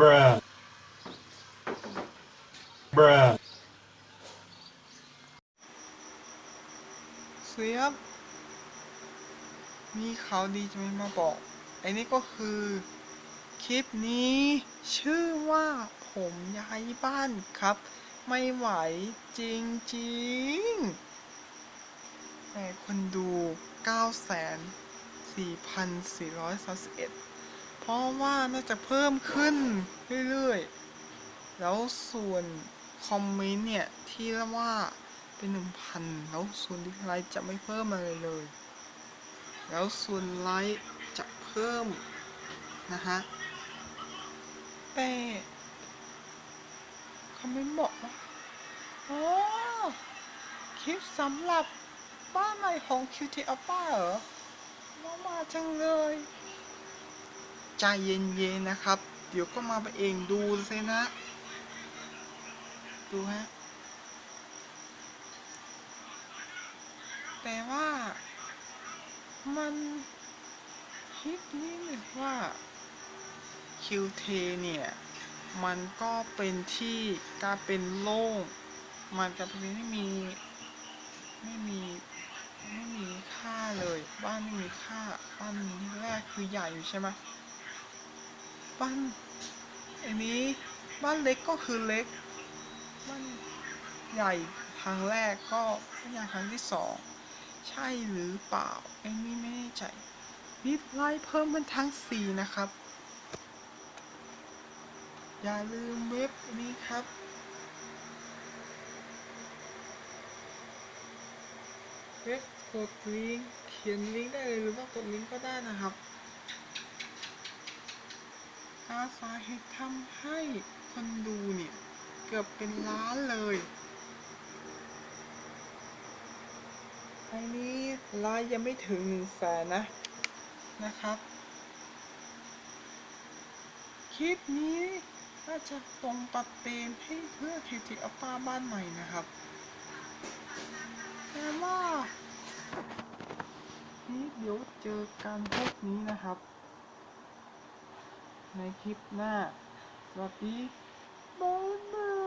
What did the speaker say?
bruh, bruh, เสียบมีข่าวดีจะไม่มาบอก ไอ้นี่ก็คือ คลิปนี้ชื่อว่าผมย้ายบ้านครับ ไม่ไหวจริงๆแต่คนดู 9,4431 เพราะว่าน่าจะเพิ่มขึ้นเรื่อยๆ แล้วส่วนคอมเมนต์เนี่ย ที่เรียกว่าเป็น1,000แล้วส่วนดิสไลค์จะไม่เพิ่มอะไรเลย แล้วส่วนไลค์จะเพิ่ม นะฮะแต่เขาไม่บอกว่าอ๋อคลิปสำหรับบ้านใหม่ของ QT Alpha เหรอมามาจังเลย ใจเย็นๆนะครับ เดี๋ยวก็มาไปเองดูสินะ ดูฮะ แต่ว่า มันคิดนิดหนึ่งว่า QT เนี่ย มันก็เป็นที่กลารเป็นโล่ง มันจะเป็นไม่มี ไม่มีไม่มีค่าเลย บ้านไม่มีค่า บ้านที่แรกคือใหญ่อยู่ใช่ไหม บ้านอันนี้บ้านเล็กก็คือเล็ก บ้านใหญ่ครั้งแรกก็ใหญ่ครั้งที่สองใช่หรือเปล่าไอ้นี่ไม่แน่ใจนิดไลค์เพิ่มเป็นทั้งสี่นะครับ อย่าลืมเว็บนี้ครับเว็บกดลิงก์เขียนลิงก์ได้เลยหรือว่ากดลิงก์ก็ได้นะครับาสาเหตุทำให้คนดูเนี่ย เกือบเป็นล้านเลยอันนี้ไลน์ยังไม่ถึงหนึ่งแสนนะ นะครับ คลิปนี้น่าจะตรงปัดเตนให้เพื่อเคทีอัปป้าบ้านใหม่นะครับ แต่ว่า นี่เดี๋ยวเจอกันพวกนี้นะครับ ในคลิปหน้า สวัสดีบ๊ายบาย